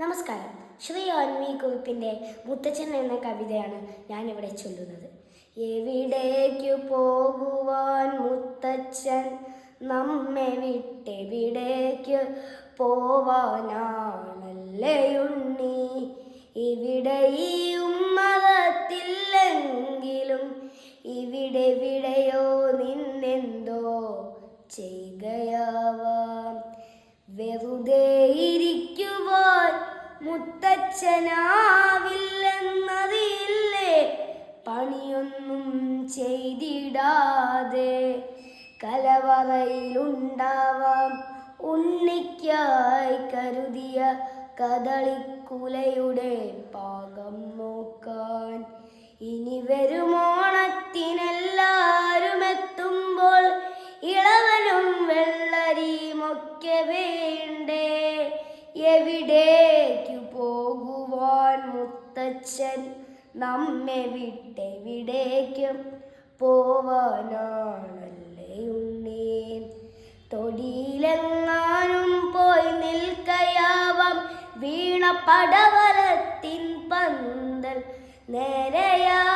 നമസ്കാരം. ശ്രീ ആൻവി കുറിപ്പിന്റെ മുത്തച്ഛൻ എന്ന കവിതയാണ് ഞാനിവിടെ ചൊല്ലുന്നത്. എവിടേക്കു പോകുവാൻ മുത്തച്ഛൻ നമ്മെ വിട്ടെവിടേക്ക് പോവാനാണല്ലേ ഉണ്ണി? ഇവിടെ ഈ ഇരിക്കുവാൻ മുത്തച്ഛനാവില്ലെന്നറിയില്ലേ പണിയൊന്നും ചെയ്തിടാതെ കലവറയിലുണ്ടാവാം. ഉണ്ണിക്കായി കരുതിയ കദളിക്കുലയുടെ പാകം നോക്കാൻ ഇനി വരുമോണത്തിനെല്ലാരും മുത്തച്ഛൻ നമ്മെ വിട്ടെവിടേക്കും പോവാനാണല്ലേ ഉണ്ണേൻ തൊടിയിലെങ്ങാനും പോയി നിൽക്കയാവാം. വീണ പടവലത്തിൻ പന്തൽ നേരെയാക്കാൻ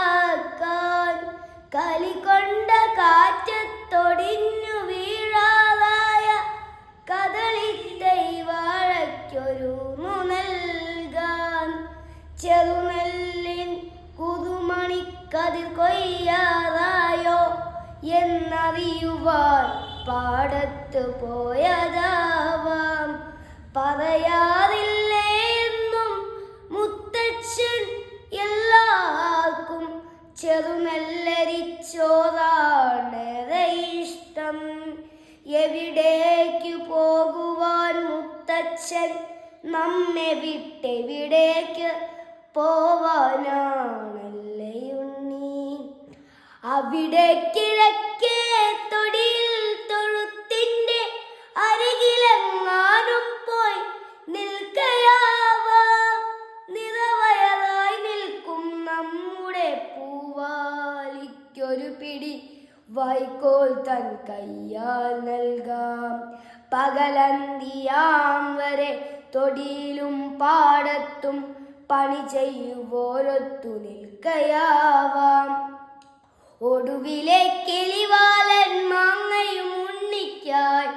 ചെറുനെല്ലിൻ കുതുമണിക്കതിർ കൊയ്യാറായോ എന്നറിയുവാൻ പാടത്ത് പോയതാവാം. പറയാറില്ലേ എന്നും മുത്തച്ഛൻ എല്ലാവർക്കും ചെറുനെല്ലരിച്ചോറാണേറെ ഇഷ്ടം. എവിടേക്കു പോകുവാൻ മുത്തച്ഛൻ നമ്മെ വിട്ടെവിടേക്ക് പോവാനാണല്ലേ ഉണ്ണി? അവിടെ കിഴക്കേ തൊടിയിൽ തൊഴുത്തിന്റെ അരികിലെങ്ങാനും പോയി നിൽക്കയാവാം. നിറവയറായി നിൽക്കും നമ്മുടെ പൂവാലിക്കൊരു പിടി വൈക്കോൽ തൻ കയ്യാൽ നൽകാം. പകലന്തിയാം വരെ തൊടിയിലും പാടത്തും പണി ചെയ്യുവോരൊത്തു നിൽക്കയാവാം. ഒടുവിലെ കിളിവാലൻ മാങ്ങയും ഉണ്ണിക്കായി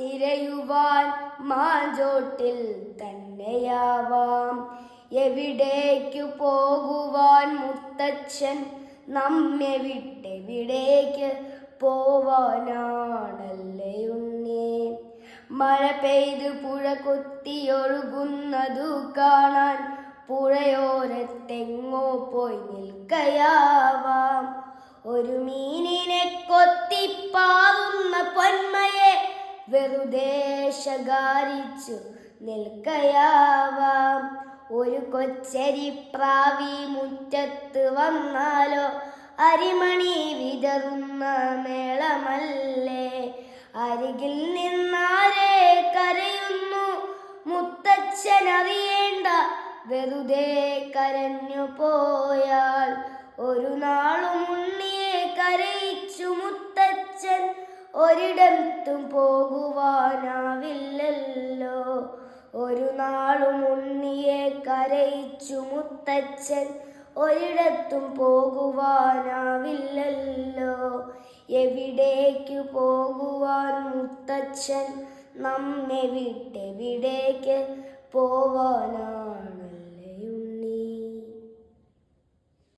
തിരയുവാൻ മാഞ്ചോട്ടിൽ തന്നെയാവാം. എവിടേക്കു പോകുവാൻ മുത്തച്ഛൻ നമ്മെ വിട്ടെവിടേക്ക് പോവാനാണല്ലേ ഉണ്ണി. മഴ പെയ്ത് പുഴ കൊത്തിയൊഴുകുന്നതു കാണാൻ പുഴയോരത്തെങ്ങോ പോയി നിൽക്കയാവാം. ഒരു മീനിനെ കൊത്തിപ്പാവുന്ന പൊന്മയെ വെറുതെ ശകാരിച്ചു നിൽക്കയാവാം. ഒരു കൊച്ചരി പ്രാവി മുറ്റത്ത് വന്നാലോ അരിമണി വിതറുന്ന മേളമല്ലേ? അരികിൽ നിന്നാരെ വെറുതെ കരഞ്ഞു പോയാൽ ഒരു നാളും ഉണ്ണിയെ കരയിച്ചു മുത്തച്ഛൻ ഒരിടത്തും പോകുവാനാവില്ലല്ലോ. ഒരു നാളും ഉണ്ണിയെ കരയിച്ചു മുത്തച്ഛൻ ഒരിടത്തും പോകുവാനാവില്ലല്ലോ. എവിടേക്ക് പോകുവാൻ മുത്തച്ഛൻ നമ്മെ വിട്ടെവിടേക്ക് പോവാനാ